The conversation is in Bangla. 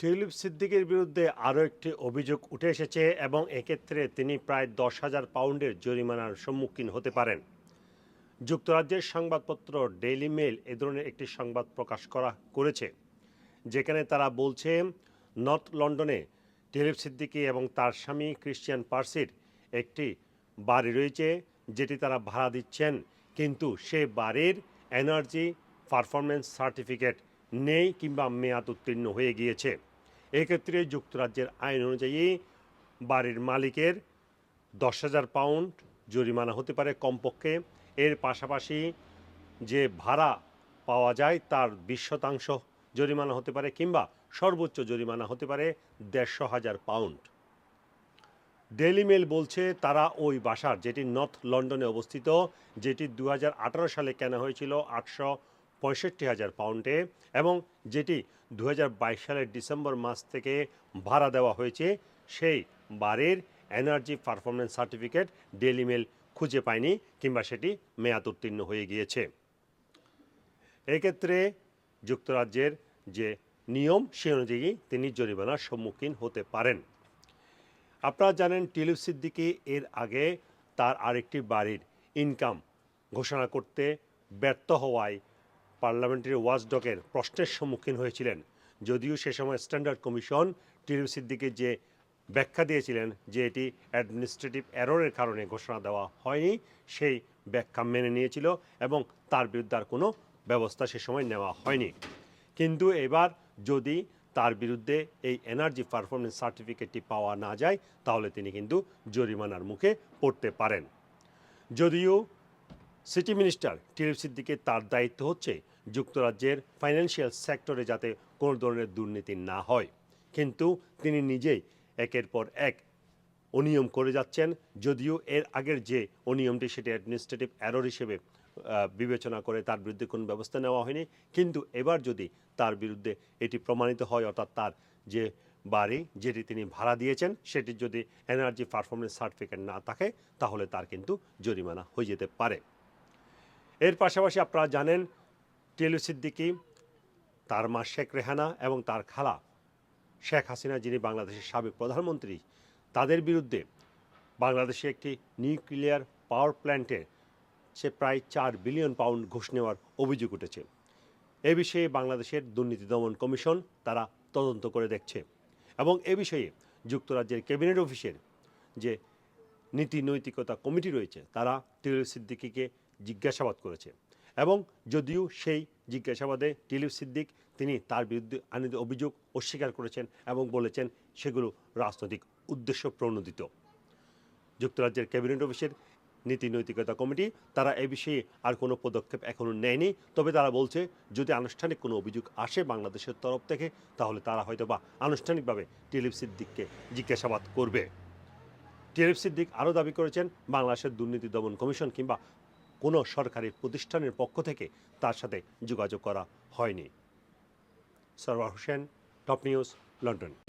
টিউলিপ সিদ্দিকের বিরুদ্ধে আরও একটি অভিযোগ উঠে এসেছে এবং এক্ষেত্রে তিনি প্রায় দশ হাজার পাউন্ডের জরিমানার সম্মুখীন হতে পারেন। যুক্তরাজ্যের সংবাদপত্র ডেইলি মেল এ ধরনের একটি সংবাদ প্রকাশ করা করেছে, যেখানে তারা বলছে, নর্থ লন্ডনে টিউলিপ সিদ্দিকি এবং তার স্বামী ক্রিশ্চিয়ান পার্সির একটি বাড়ি রয়েছে, যেটি তারা ভাড়া দিচ্ছেন, কিন্তু সে বাড়ির এনার্জি পারফরমেন্স সার্টিফিকেট নেই কিংবা মেয়াদ উত্তীর্ণ হয়ে গিয়েছে। এক্ষেত্রে যুক্তরাজ্যের আইন অনুযায়ী বাড়ির মালিকের দশ হাজার পাউন্ড জরিমানা হতে পারে কমপক্ষে। এর পাশাপাশি যে ভাড়া পাওয়া যায় তার বিশ শতাংশ জরিমানা হতে পারে কিংবা সর্বোচ্চ জরিমানা হতে পারে দেড়শো হাজার পাউন্ড। ডেইলি মেল বলছে তারা ওই বাসার, যেটি নর্থ লন্ডনে অবস্থিত, যেটি দু হাজার আঠারো সালে কেনা হয়েছিল আটশো পঁয়ষট্টি হাজার পাউন্ডে এবং যেটি দু হাজার বাইশ সালের ডিসেম্বর মাস থেকে ভাড়া দেওয়া হয়েছে। সেই বাড়ির energy performance certificate Daily Mail খুঁজে পায়নি কিংবা সেটি মেয়াদ উত্তীর্ণ হয়ে গিয়েছে। এক্ষেত্রে যুক্তরাজ্যের যে নিয়ম সে অনুযায়ী তিনি জরিমানার সম্মুখীন হতে পারেন। আপনারা জানেন, টিলুপ সিদ্দিকি এর আগে তার আরেকটি বাড়ির ইনকাম ঘোষণা করতে ব্যর্থ হওয়ায় পার্লামেন্টারি ওয়াচডগের প্রশ্নের সম্মুখীন হয়েছিলেন। যদিও সে সময় স্ট্যান্ডার্ড কমিশন টিলুপ সিদ্দিকির যে ব্যাখ্যা দিয়েছিলেন যে এটি অ্যাডমিনিস্ট্রেটিভ এররের কারণে ঘোষণা দেওয়া হয়নি, সেই ব্যাখ্যা মেনে নিয়েছিল এবং তার বিরুদ্ধে আর কোনো ব্যবস্থা সে সময় নেওয়া হয়নি। কিন্তু এবার যদি তার বিরুদ্ধে এই এনার্জি পারফরমেন্স সার্টিফিকেটটি পাওয়া না যায়, তাহলে তিনি কিন্তু জরিমানার মুখে পড়তে পারেন। যদিও সিটি মিনিস্টার টিরিফ সিদ্দিকে তার দায়িত্ব হচ্ছে যুক্তরাজ্যের ফাইন্যান্সিয়াল সেক্টরে যাতে কোনো ধরনের দুর্নীতি না হয়। কিন্তু তিনি নিজেই একের পর এক অনিয়ম করে যাচ্ছেন। যদিও এর আগের যে অনিয়মটি সেটি অ্যাডমিনিস্ট্রেটিভ অ্যারোর হিসেবে বিবেচনা করে তার বিরুদ্ধে কোনো ব্যবস্থা নেওয়া হয়নি। কিন্তু এবার যদি তার বিরুদ্ধে এটি প্রমাণিত হয়, অর্থাৎ তার যে বাড়ি যেটি তিনি ভাড়া দিয়েছেন সেটির যদি এনার্জি পারফরমেন্স সার্টিফিকেট না থাকে, তাহলে তার কিন্তু জরিমানা হয়ে যেতে পারে। এর পাশাপাশি আপনারা জানেন টেলু সিদ্দিকি, তার মা শেখ রেহানা এবং তার খালা শেখ হাসিনা, যিনি বাংলাদেশের সাবেক প্রধানমন্ত্রী, তাদের বিরুদ্ধে বাংলাদেশে একটি নিউক্লিয়ার পাওয়ার প্ল্যান্টের সে প্রায় চার বিলিয়ন পাউন্ড ঘুষ নেওয়ার অভিযোগ উঠেছে। এ বিষয়ে বাংলাদেশের দুর্নীতি দমন কমিশন তারা তদন্ত করে দেখছে এবং এ বিষয়ে যুক্তরাজ্যের ক্যাবিনেট অফিসের যে নীতি নৈতিকতা কমিটি রয়েছে, তারা টিলিপ সিদ্দিকিকে জিজ্ঞাসাবাদ করেছে। এবং যদিও সেই জিজ্ঞাসাবাদে টিলিপ সিদ্দিক তিনি তার বিরুদ্ধে আনিত অভিযোগ অস্বীকার করেছেন এবং বলেছেন সেগুলো রাজনৈতিক উদ্দেশ্য প্রণোদিত। যুক্তরাজ্যের ক্যাবিনেট অফিসের নীতি নৈতিকতা কমিটি তারা এ বিষয়ে আর কোনো পদক্ষেপ এখনও নেয়নি। তবে তারা বলছে, যদি আনুষ্ঠানিক কোনো অভিযোগ আসে বাংলাদেশের তরফ থেকে, তাহলে তারা হয়তো বা আনুষ্ঠানিকভাবে টিলিপ সিদ্দিককে জিজ্ঞাসাবাদ করবে। টিলিপ সিদ্দিক আরও দাবি করেছেন, বাংলাদেশের দুর্নীতি দমন কমিশন কিংবা কোনো সরকারি প্রতিষ্ঠানের পক্ষ থেকে তার সাথে যোগাযোগ করা হয়নি। Sarwar Hossain, top news, London.